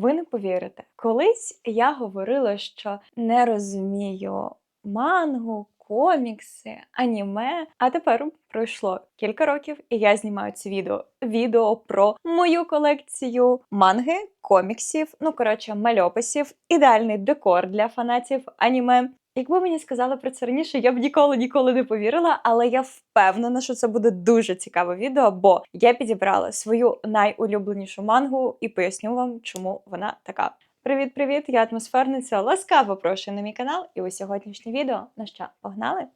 Ви не повірите, колись я говорила, що не розумію мангу, комікси, аніме. А тепер пройшло кілька років, і я знімаю це відео. Відео про мою колекцію манги, коміксів, ну коротше, мальописів, ідеальний декор для фанатів аніме. Якби мені сказали про це раніше, я б ніколи ніколи не повірила, але я впевнена, що це буде дуже цікаве відео, бо я підібрала свою найулюбленішу мангу і поясню вам, чому вона така. Привіт-привіт! Я атмосферниця. Ласкаво прошу на мій канал. І у сьогоднішнє відео. на що, погнали?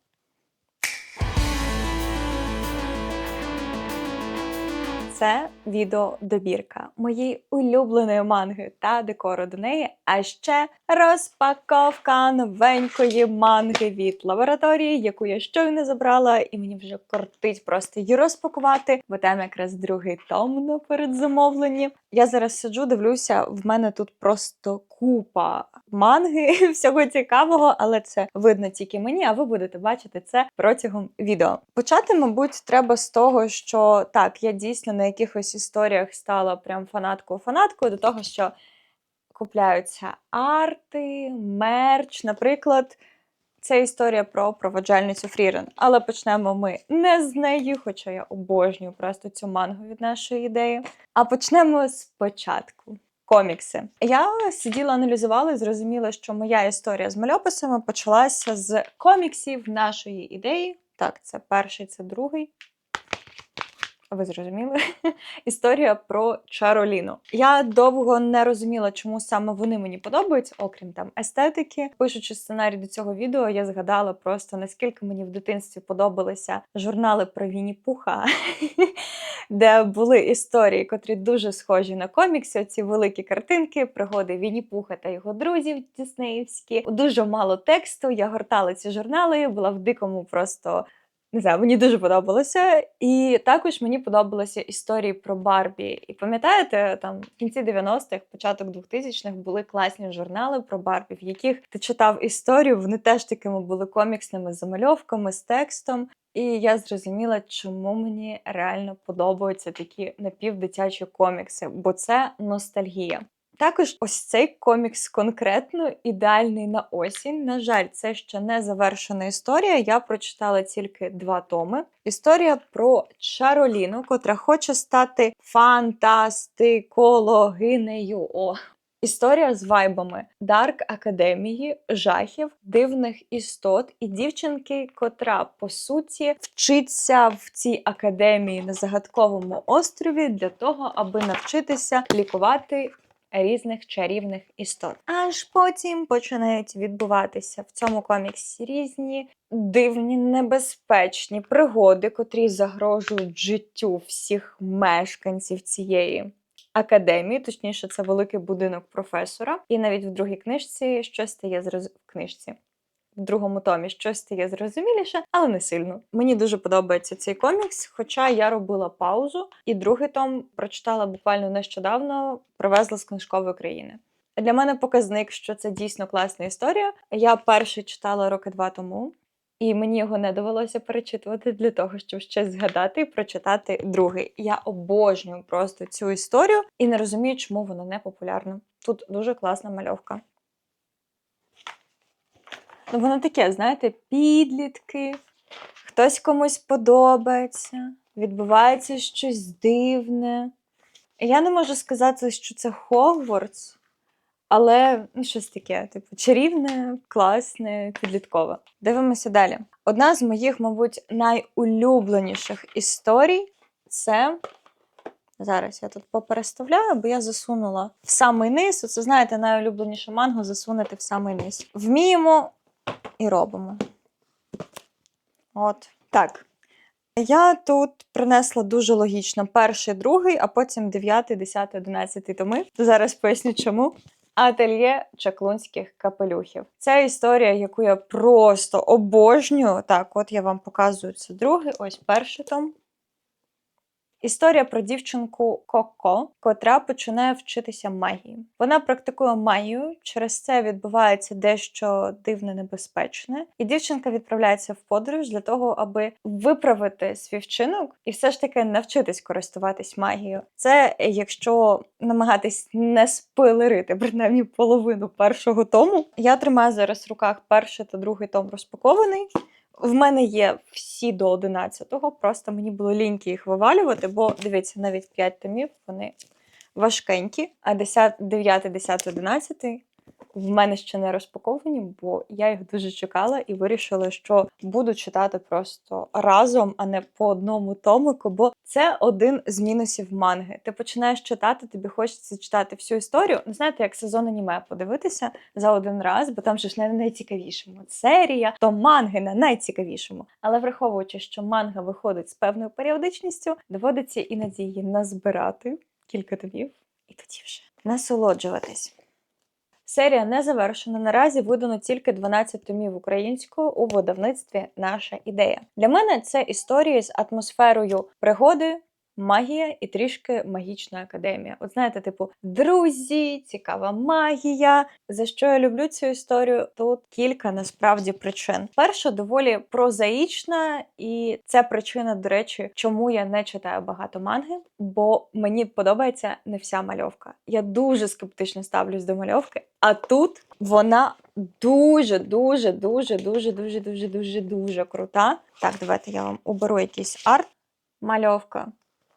Це відео-добірка моєї улюбленої манги та декору до неї, а ще розпаковка новенької манги від лабораторії, яку я щойно забрала, і мені вже кортить просто її розпакувати, бо там якраз другий том на передзамовленні. Я зараз сиджу, дивлюся, в мене тут просто купа манги, всього цікавого, але це видно тільки мені, а ви будете бачити це протягом відео. Почати, мабуть, треба з того, що так, я дійсно на якихось історіях стала прям фанаткою-фанаткою до того, що купляються арти, мерч, наприклад. Це історія про проводжальницю Фрірен. Але почнемо ми не з неї, хоча я обожнюю просто цю мангу від нашої ідеї. А почнемо спочатку. Комікси. Я сиділа, аналізувала і зрозуміла, що моя історія з мальописами почалася з коміксів нашої ідеї. Так, це перший, це другий. Ви зрозуміли? Історія про Чароліну. Я довго не розуміла, чому саме вони мені подобаються, окрім там естетики. Пишучи сценарій до цього відео, я згадала просто наскільки мені в дитинстві подобалися журнали про Вінні Пуха, де були історії, котрі дуже схожі на комікси. Ці великі картинки, пригоди Вінні Пуха та його друзів Діснеївські. Дуже мало тексту. Я гортала ці журнали, була в дикому просто. Не знаю, мені дуже подобалося. І також мені подобалися історії про Барбі. І пам'ятаєте, там в кінці 90-х, початок 2000-х були класні журнали про Барбі, в яких ти читав історію, вони теж такими були коміксними замальовками з текстом. І я зрозуміла, чому мені реально подобаються такі напівдитячі комікси, бо це ностальгія. Також ось цей комікс конкретно ідеальний на осінь. На жаль, це ще не завершена історія. Я прочитала тільки два томи. Історія про Чароліну, котра хоче стати фантастикологинею. О, Історія з вайбами Дарк Академії, жахів, дивних істот і дівчинки, котра по суті вчиться в цій академії на загадковому острові для того, аби навчитися лікувати різних чарівних істот. Аж потім починають відбуватися в цьому коміксі різні дивні, небезпечні пригоди, котрі загрожують життю всіх мешканців цієї. Академії, точніше, це великий будинок професора, і навіть в другій книжці щось стає зроз... в книжці. В другому томі щось стає зрозуміліше, але не сильно. Мені дуже подобається цей комікс, хоча я робила паузу, і другий том прочитала буквально нещодавно, привезла з книжкової країни. Для мене показник, що це дійсно класна історія. Я перший читала роки два тому, і мені його не довелося перечитувати для того, щоб щось згадати і прочитати другий. Я обожнюю просто цю історію і не розумію, чому вона не популярна. Тут дуже класна мальовка. Ну, воно таке, знаєте, підлітки, хтось комусь подобається, відбувається щось дивне. Я не можу сказати, що це Хогвартс, але ну, щось таке, типу, чарівне, класне, підліткове. Дивимося далі. Одна з моїх, мабуть, найулюбленіших історій це. Зараз я тут попереставляю, бо я засунула в самий низ. Це, знаєте, найулюбленіше манго засунути в самий низ. Вміємо і робимо. От так. Я тут принесла дуже логічно перший, другий, а потім 9, 10, 11 томи. Зараз поясню, чому. Ательє чаклунських капелюхів. Це історія, яку я просто обожнюю. Так, от я вам показую це другий, ось перший том. Історія про дівчинку Коко, котра починає вчитися магії. Вона практикує магію, через це відбувається дещо дивне небезпечне, і дівчинка відправляється в подорож для того, аби виправити свій вчинок і все ж таки навчитись користуватись магією. Це якщо намагатись не спойлерити принаймні половину першого тому. Я тримаю зараз в руках перший та другий том розпакований. В мене є всі до 11-го, просто мені було ліньки їх вивалювати, бо дивіться, навіть 5 томів вони важкенькі, а 10, 9, 10, 11 в мене ще не розпаковані, бо я їх дуже чекала і вирішила, що буду читати просто разом, а не по одному томику, бо це один з мінусів манги. Ти починаєш читати, тобі хочеться читати всю історію. Ну, знаєте, як сезон аніме подивитися за один раз, бо там же ж не на найцікавішому серія, то манги на найцікавішому. Але враховуючи, що манга виходить з певною періодичністю, доводиться іноді її назбирати кілька томів, і тоді вже насолоджуватись. Серія не завершена. Наразі видано тільки 12 томів українською у видавництві Наша ідея. Для мене це історії з атмосферою пригоди. Магія і трішки магічна академія. От знаєте, типу, друзі, цікава магія. За що я люблю цю історію? Тут кілька насправді причин. Перша доволі прозаїчна, і це причина, до речі, чому я не читаю багато манги, бо мені подобається не вся мальовка. Я дуже скептично ставлюсь до мальовки, а тут вона дуже, дуже, дуже, дуже, дуже, дуже, дуже, дуже крута. Так, давайте я вам оберу якийсь арт. Мальовка.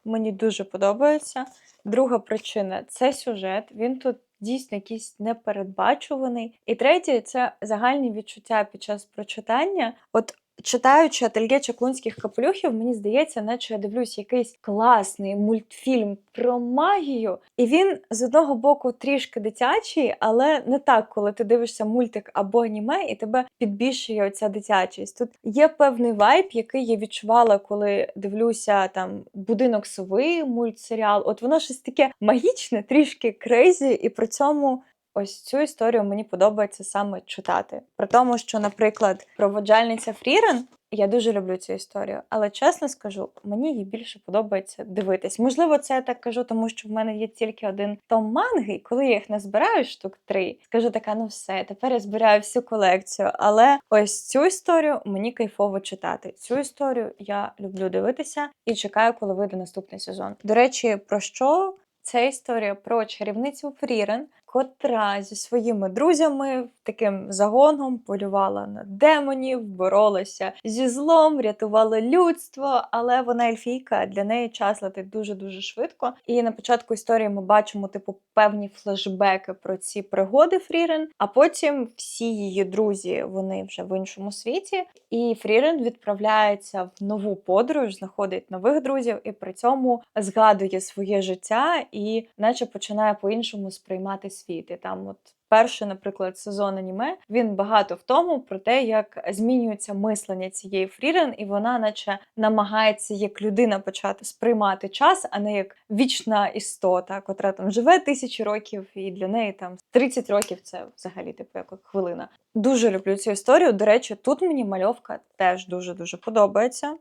Мені дуже подобається. Друга причина це сюжет. Він тут дійсно якийсь непередбачуваний. І третє це загальні відчуття під час прочитання. От читаючи ательє чаклунських капелюхів, мені здається, наче я дивлюсь якийсь класний мультфільм про магію. І він з одного боку трішки дитячий, але не так, коли ти дивишся мультик або аніме, і тебе підбільшує оця дитячість. Тут є певний вайб, який я відчувала, коли дивлюся там будинок сови, мультсеріал. От воно щось таке магічне, трішки крейзі, і при цьому. Ось цю історію мені подобається саме читати. При тому, що, наприклад, проводжальниця Фрірен, я дуже люблю цю історію, але чесно скажу, мені її більше подобається дивитись. Можливо, це я так кажу, тому що в мене є тільки один том манги, і коли я їх не збираю штук три, скажу така, ну все, тепер я збираю всю колекцію. Але ось цю історію мені кайфово читати. Цю історію я люблю дивитися і чекаю, коли вийде наступний сезон. До речі, про що? Це історія про чарівницю Фрірен, котра зі своїми друзями таким загоном полювала на демонів, боролася зі злом, рятувала людство, але вона ельфійка, для неї час летить дуже-дуже швидко. І на початку історії ми бачимо, типу, певні флешбеки про ці пригоди Фрірен, а потім всі її друзі вони вже в іншому світі. І Фрірен відправляється в нову подорож, знаходить нових друзів і при цьому згадує своє життя і, наче починає по-іншому сприймати світ. І там, от перший, наприклад, сезон аніме, він багато в тому про те, як змінюється мислення цієї Фрірен, і вона, наче, намагається як людина почати сприймати час, а не як вічна істота, котра там живе тисячі років, і для неї там 30 років це взагалі типу як хвилина. Дуже люблю цю історію. До речі, тут мені мальовка теж дуже дуже подобається.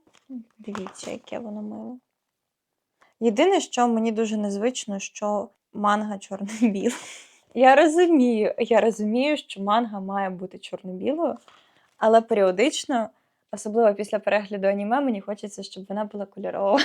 Дивіться, яке воно миле. Єдине, що мені дуже незвично, що манга чорно-біла. Я розумію, я розумію, що манга має бути чорно-білою, але періодично, особливо після перегляду аніме, мені хочеться, щоб вона була кольорова.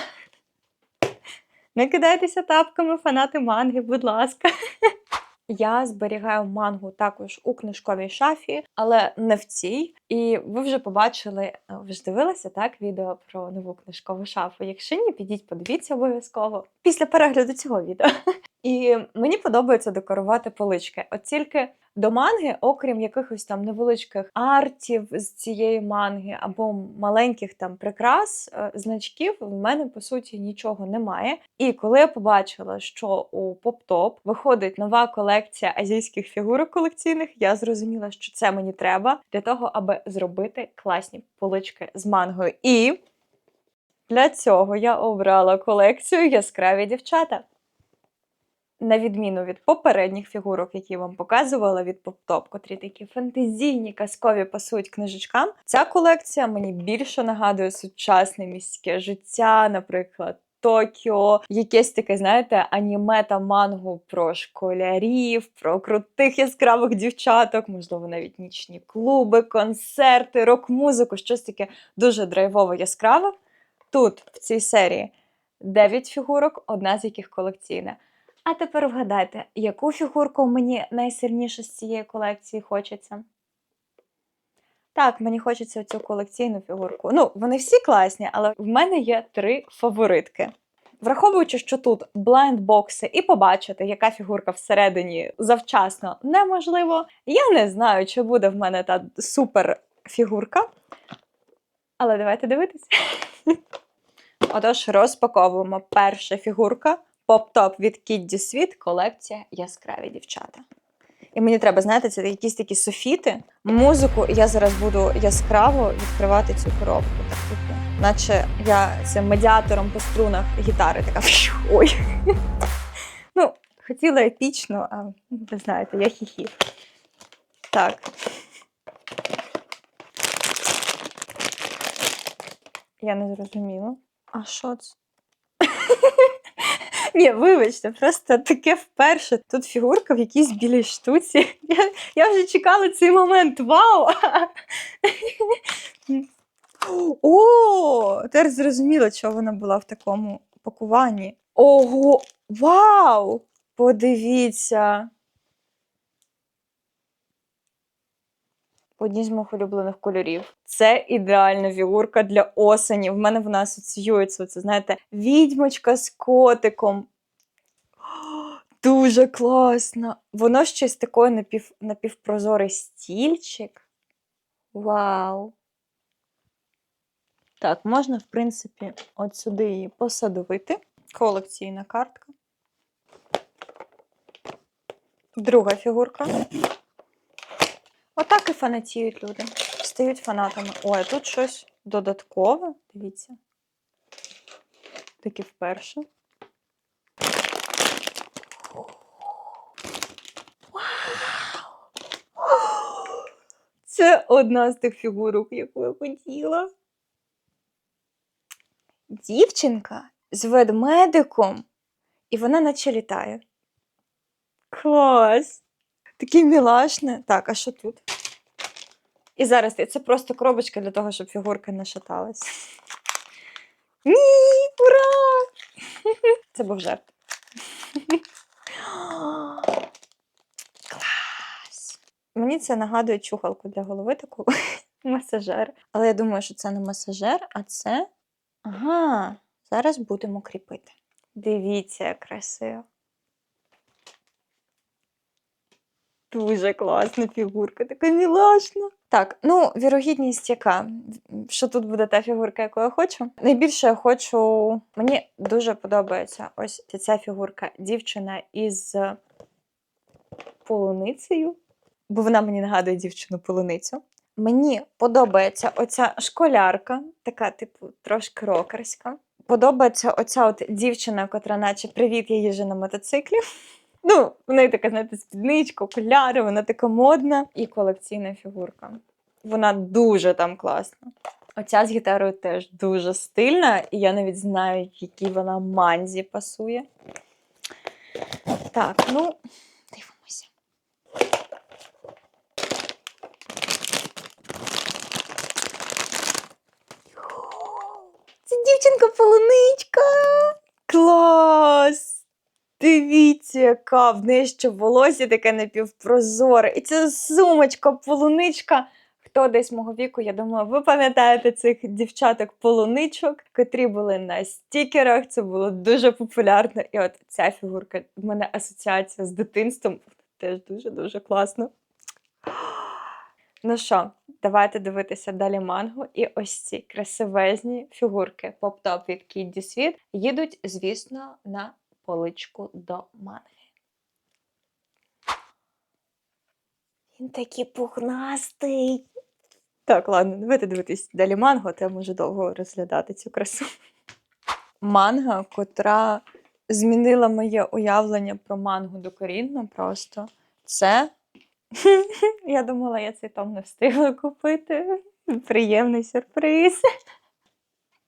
Не кидайтеся тапками, фанати манги, будь ласка. Я зберігаю мангу також у книжковій шафі, але не в цій. І ви вже побачили, е, ви ж дивилися так відео про нову книжкову шафу. Якщо ні, підіть, подивіться обов'язково після перегляду цього відео. І мені подобається декорувати полички. От тільки до манги, окрім якихось там невеличких артів з цієї манги або маленьких там прикрас, е, значків, в мене по суті нічого немає. І коли я побачила, що у Поп-Топ виходить нова колекція азійських фігурок колекційних, я зрозуміла, що це мені треба для того, аби зробити класні полички з мангою. І для цього я обрала колекцію яскраві дівчата. На відміну від попередніх фігурок, які вам показувала від поп-топ, котрі такі фантазійні, казкові пасують книжечкам. Ця колекція мені більше нагадує сучасне міське життя, наприклад. Токіо, якесь таке, знаєте, аніме та мангу про школярів, про крутих яскравих дівчаток, можливо, навіть нічні клуби, концерти, рок-музику, щось таке дуже драйвово яскраве. Тут, в цій серії, 9 фігурок, одна з яких колекційна. А тепер вгадайте, яку фігурку мені найсильніше з цієї колекції хочеться? Так, мені хочеться цю колекційну фігурку. Ну, вони всі класні, але в мене є три фаворитки. Враховуючи, що тут блайндбокси і побачити, яка фігурка всередині завчасно неможливо, я не знаю, чи буде в мене та супер фігурка. Але давайте дивитися. Отож, розпаковуємо перша фігурка. Поп-топ від Kiddy Sweet, колекція Яскраві дівчата. І мені треба, знаєте, це якісь такі софіти, музику, я зараз буду яскраво відкривати цю коробку. Так, типу, наче я цим медіатором по струнах гітари така. Ой. Ну, хотіла епічно, а ви знаєте, я хі-хі. Так. Я не зрозуміла. А що це? Ні, вибачте, просто таке вперше. Тут фігурка в якійсь білій штуці. Я, я вже чекала цей момент. Вау! О, тепер зрозуміло, чого вона була в такому пакуванні. Ого! Вау! Подивіться. Одні з моїх улюблених кольорів. Це ідеальна фігурка для осені. В мене вона асоціюється. Це, знаєте, відьмочка з котиком. Дуже класно. Воно ще з такою напів, напівпрозорий стільчик. Вау! Так, можна, в принципі, от сюди її посадовити. Колекційна картка. Друга фігурка. Отак і фанатіють люди. Стають фанатами. Ой, тут щось додаткове. Дивіться. Таке вперше. Це одна з тих фігурок, яку я хотіла. Дівчинка з ведмедиком, і вона наче літає. Клас! Таке мілашне. Так, а що тут? І зараз це просто коробочка для того, щоб фігурка не шаталась. Ні, ура! Це був жарт. Клас! Мені це нагадує чухалку для голови таку масажер. Але я думаю, що це не масажер, а це. Ага, зараз будемо кріпити. Дивіться, як красиво. Дуже класна фігурка, така мілашна. Так, ну, вірогідність яка? Що тут буде та фігурка, яку я хочу? Найбільше я хочу. Мені дуже подобається ось ця фігурка дівчина із полуницею, бо вона мені нагадує дівчину полуницю. Мені подобається оця школярка, така, типу, трошки рокерська. Подобається оця от дівчина, котра, наче привіт, я їжджу на мотоциклі. Ну, в неї така, знаєте, спідничка, окуляри, вона така модна і колекційна фігурка. Вона дуже там класна. Оця з гітарою теж дуже стильна, і я навіть знаю, якій вона манзі пасує. Так, ну, дивимося. Це дівчинка полуничка. Клас! Дивіться, яка в неї ще волосся таке напівпрозоре. І це сумочка, полуничка. Хто десь мого віку, я думаю, ви пам'ятаєте цих дівчаток-полуничок, котрі були на стікерах. Це було дуже популярно. І от ця фігурка в мене асоціація з дитинством. Теж дуже-дуже класно. Ну що, давайте дивитися далі мангу. І ось ці красивезні фігурки поп-топ від Kiddy Sweet їдуть, звісно, на поличку до манги. Він такий пухнастий. Так, ладно, давайте дивитись далі мангу, а то я можу довго розглядати цю красу. Манга, котра змінила моє уявлення про мангу докорінно просто. Це. Я думала, я цей том не встигла купити. Приємний сюрприз.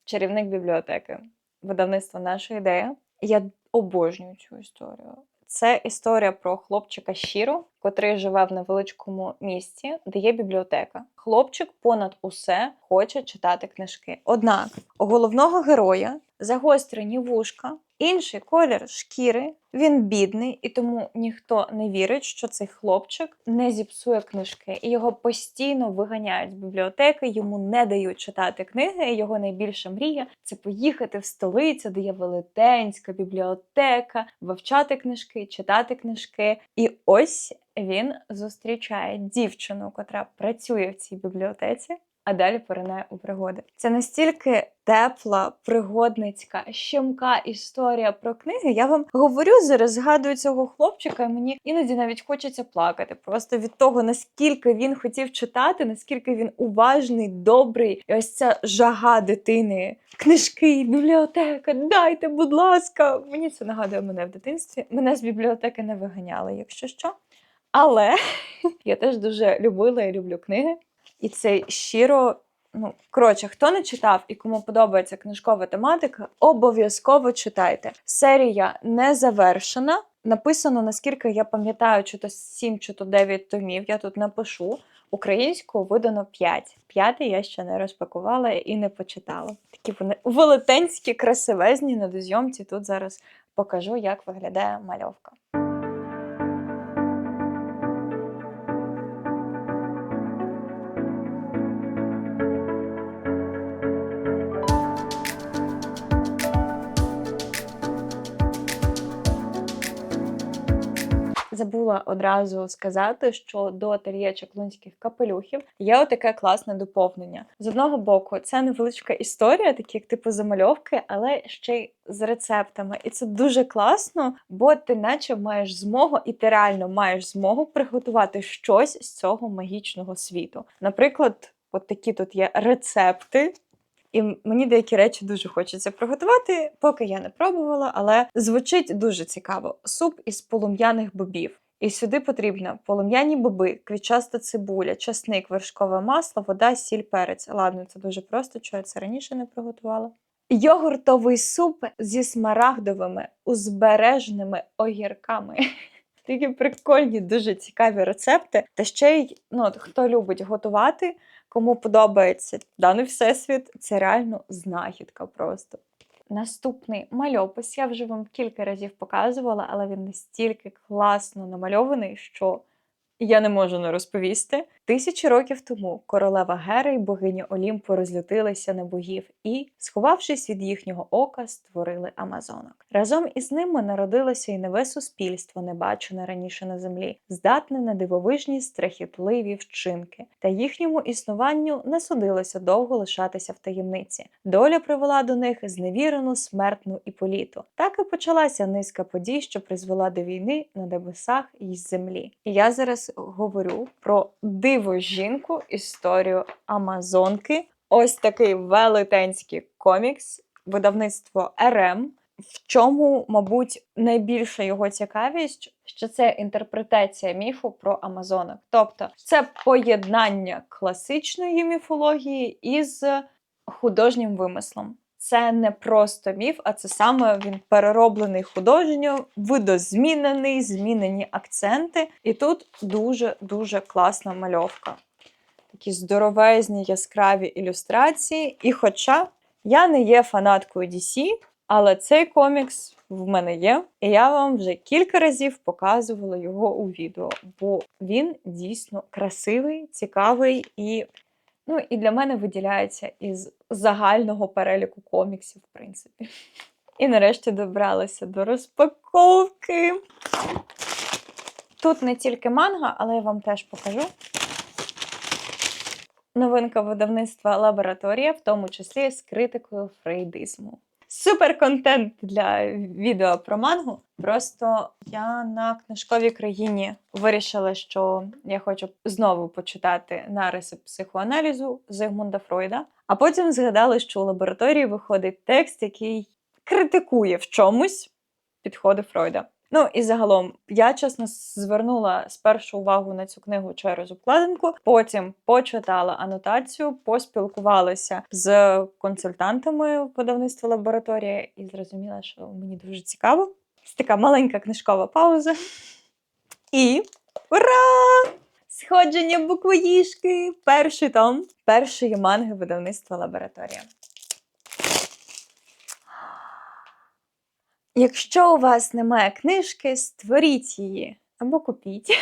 Чарівник бібліотеки. видавництво наша ідея. Я обожнюю цю історію. Це історія про хлопчика Щіру, котрий живе в невеличкому місті, де є бібліотека. Хлопчик понад усе хоче читати книжки. Однак у головного героя загострені вушка, інший колір шкіри. Він бідний, і тому ніхто не вірить, що цей хлопчик не зіпсує книжки. І його постійно виганяють з бібліотеки, йому не дають читати книги. І його найбільша мрія це поїхати в столицю, де є велетенська бібліотека, вивчати книжки, читати книжки. І ось він зустрічає дівчину, котра працює в цій бібліотеці. А далі поринає у пригоди. Це настільки тепла, пригодницька, щемка історія про книги. Я вам говорю зараз, згадую цього хлопчика, і мені іноді навіть хочеться плакати. Просто від того, наскільки він хотів читати, наскільки він уважний, добрий, і ось ця жага дитини. Книжки, бібліотека, дайте, будь ласка. Мені це нагадує мене в дитинстві. Мене з бібліотеки не виганяли, якщо що. Але я теж дуже любила і люблю книги. І це щиро. Ну, коротше, хто не читав і кому подобається книжкова тематика, обов'язково читайте. Серія не завершена. Написано, наскільки я пам'ятаю, чи то 7, чи то 9 томів. Я тут напишу. Українською видано 5. П'ятий я ще не розпакувала і не почитала. Такі вони велетенські, красивезні на дозйомці. Тут зараз покажу, як виглядає мальовка. Забула одразу сказати, що до ательє чаклунських капелюхів є отаке класне доповнення. З одного боку, це невеличка історія, такі як типу замальовки, але ще й з рецептами. І це дуже класно, бо ти наче маєш змогу, і ти реально маєш змогу приготувати щось з цього магічного світу. Наприклад, от такі тут є рецепти. І мені деякі речі дуже хочеться приготувати, поки я не пробувала, але звучить дуже цікаво. Суп із полум'яних бобів. І сюди потрібно полум'яні боби, квітчаста цибуля, часник, вершкове масло, вода, сіль, перець. Ладно, це дуже просто, що я це раніше не приготувала. Йогуртовий суп зі смарагдовими узбережними огірками. Такі прикольні, дуже цікаві рецепти. Та ще й ну, хто любить готувати, кому подобається даний всесвіт, це реально знахідка просто. Наступний мальопис я вже вам кілька разів показувала, але він настільки класно намальований, що я не можу не розповісти. Тисячі років тому королева Гера і богиня Олімпу розлютилися на богів і, сховавшись від їхнього ока, створили Амазонок. Разом із ними народилося і нове суспільство, не бачене раніше на землі, здатне на дивовижні страхітливі вчинки, та їхньому існуванню не судилося довго лишатися в таємниці. Доля привела до них зневірену, смертну і політу. Так і почалася низка подій, що призвела до війни на небесах і землі. Я зараз говорю про диво жінку, історію Амазонки. Ось такий велетенський комікс, видавництво РМ. В чому, мабуть, найбільша його цікавість, що це інтерпретація міфу про Амазонок. Тобто це поєднання класичної міфології із художнім вимислом. Це не просто міф, а це саме він перероблений художньо, видозмінений, змінені акценти. І тут дуже-дуже класна мальовка. Такі здоровезні яскраві ілюстрації. І хоча я не є фанаткою DC, але цей комікс в мене є, і я вам вже кілька разів показувала його у відео, бо він дійсно красивий, цікавий і. Ну, і для мене виділяється із загального переліку коміксів, в принципі. І нарешті добралася до розпаковки. Тут не тільки манга, але я вам теж покажу. Новинка видавництва лабораторія, в тому числі з критикою фрейдизму. Супер контент для відео про мангу. Просто я на книжковій країні вирішила, що я хочу знову почитати нариси психоаналізу Зигмунда Фройда. А потім згадала, що у лабораторії виходить текст, який критикує в чомусь підходи Фройда. Ну і загалом, я чесно звернула спершу увагу на цю книгу через обкладинку, потім почитала анотацію, поспілкувалася з консультантами видавництва лабораторія і зрозуміла, що мені дуже цікаво. Це така маленька книжкова пауза. І ура! Сходження буквоїжки! Перший том першої манги видавництва лабораторія. Якщо у вас немає книжки, створіть її або купіть.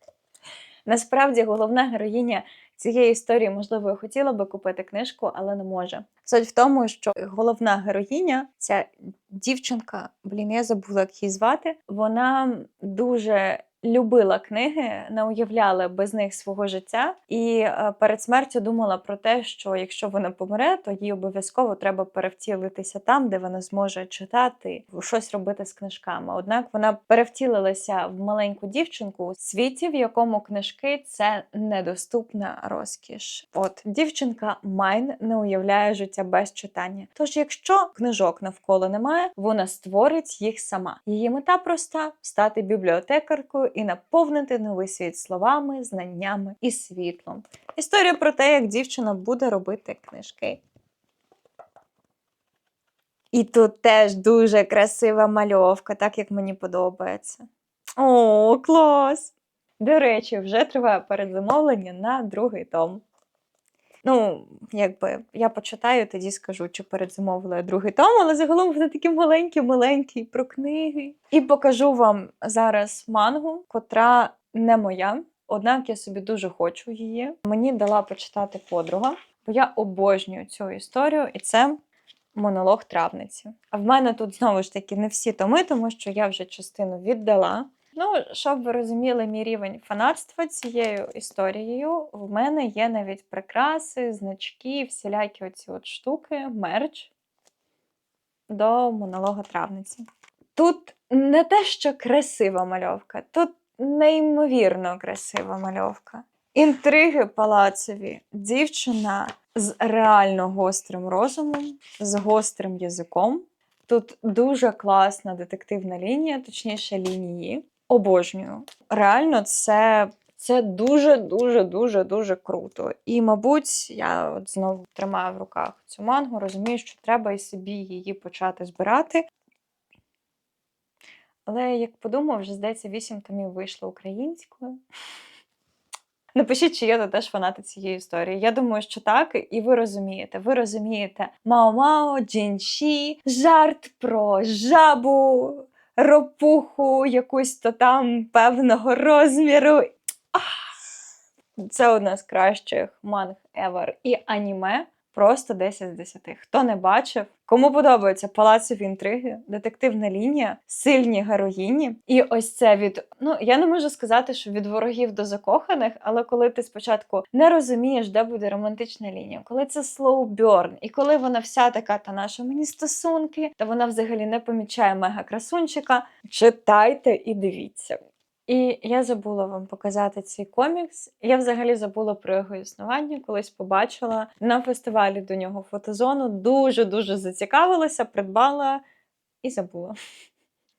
Насправді, головна героїня цієї історії, можливо, хотіла би купити книжку, але не може. Суть в тому, що головна героїня, ця дівчинка, блін, я забула, як її звати, вона дуже любила книги, не уявляла без них свого життя, і е, перед смертю думала про те, що якщо вона помре, то їй обов'язково треба перевтілитися там, де вона зможе читати, щось робити з книжками. Однак вона перевтілилася в маленьку дівчинку у світі, в якому книжки це недоступна розкіш. От дівчинка Майн не уявляє життя без читання. Тож, якщо книжок навколо немає, вона створить їх сама. Її мета проста стати бібліотекаркою і наповнити новий світ словами, знаннями і світлом. Історія про те, як дівчина буде робити книжки. І тут теж дуже красива мальовка, так як мені подобається. О, клас! До речі, вже триває передзамовлення на другий том. Ну, якби я почитаю, тоді скажу, чи передзамовила другий том, але загалом вони такі маленькі-маленькі про книги. І покажу вам зараз мангу, котра не моя. Однак я собі дуже хочу її. Мені дала почитати подруга, бо я обожнюю цю історію, і це монолог травниці. А в мене тут знову ж таки не всі томи, тому що я вже частину віддала. Ну, щоб ви розуміли мій рівень фанатства цією історією, в мене є навіть прикраси, значки, всілякі оці от штуки, мерч до монолога травниці. Тут не те, що красива мальовка, тут неймовірно красива мальовка. Інтриги палацові, дівчина з реально гострим розумом, з гострим язиком. Тут дуже класна детективна лінія, точніше лінії. Обожнюю. Реально, це, це дуже, дуже, дуже, дуже круто. І, мабуть, я от знову тримаю в руках цю мангу, розумію, що треба і собі її почати збирати. Але як подумав, вже здається, вісім томів вийшло українською. Напишіть, чи ви теж фанати цієї історії. Я думаю, що так, і ви розумієте. Ви розумієте Мао-Мао, Джінші, жарт про жабу, ропуху, якусь то там певного розміру. Це одна з кращих манг ever. І аніме просто 10 з 10. Хто не бачив, кому подобаються палацові інтриги, детективна лінія, сильні героїні. І ось це від ну я не можу сказати, що від ворогів до закоханих, але коли ти спочатку не розумієш, де буде романтична лінія, коли це slow burn, і коли вона вся така, та наша мені стосунки, та вона взагалі не помічає мега красунчика, читайте і дивіться. І я забула вам показати цей комікс. Я взагалі забула про його існування, колись побачила на фестивалі до нього фотозону. Дуже дуже зацікавилася, придбала і забула.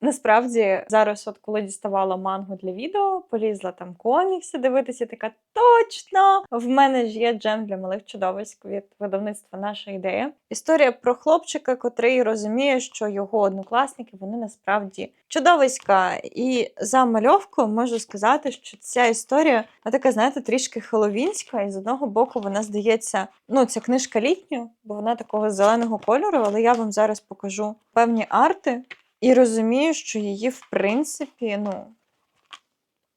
Насправді, зараз, от коли діставала мангу для відео, полізла там комікси дивитися, така точно! В мене ж є джем для малих чудовиськ від видавництва наша ідея. Історія про хлопчика, котрий розуміє, що його однокласники вони насправді чудовиська. І за мальовкою можу сказати, що ця історія вона така, знаєте, трішки хеловінська, і з одного боку вона здається, ну, ця книжка літня, бо вона такого зеленого кольору, але я вам зараз покажу певні арти. І розумію, що її, в принципі, ну,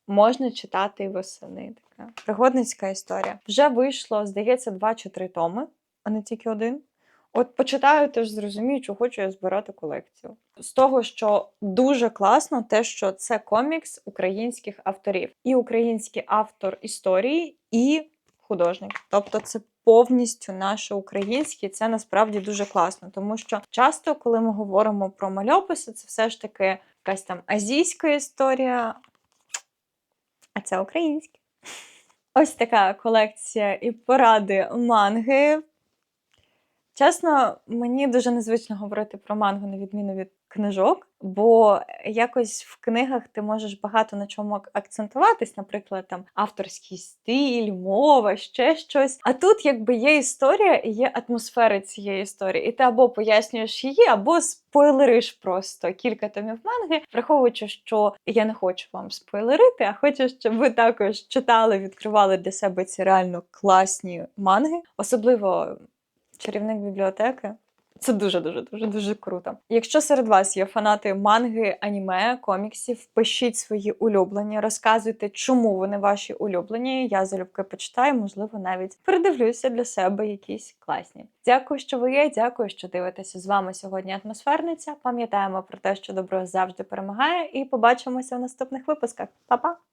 можна читати і восени. Така пригодницька історія. Вже вийшло, здається, два чи три томи, а не тільки один. От почитаю, теж зрозумію, чи хочу я збирати колекцію. З того, що дуже класно, те, що це комікс українських авторів. І український автор історії, і художник. Тобто це повністю наше українське, і це насправді дуже класно, тому що часто, коли ми говоримо про мальописи, це все ж таки якась там азійська історія, а це українське. Ось така колекція і поради манги. Чесно, мені дуже незвично говорити про мангу, на відміну від книжок. Бо якось в книгах ти можеш багато на чому акцентуватись, наприклад, там авторський стиль, мова, ще щось. А тут якби є історія і є атмосфера цієї історії, і ти або пояснюєш її, або спойлериш просто кілька томів манги, враховуючи, що я не хочу вам спойлерити, а хочу, щоб ви також читали, відкривали для себе ці реально класні манги, особливо чарівник бібліотеки. Це дуже дуже дуже дуже круто. Якщо серед вас є фанати манги, аніме, коміксів, пишіть свої улюблені, розказуйте, чому вони ваші улюблені. Я залюбки почитаю, можливо, навіть передивлюся для себе якісь класні. Дякую, що ви є. Дякую, що дивитеся з вами сьогодні. Атмосферниця. Пам'ятаємо про те, що добро завжди перемагає, і побачимося в наступних випусках. Па-па!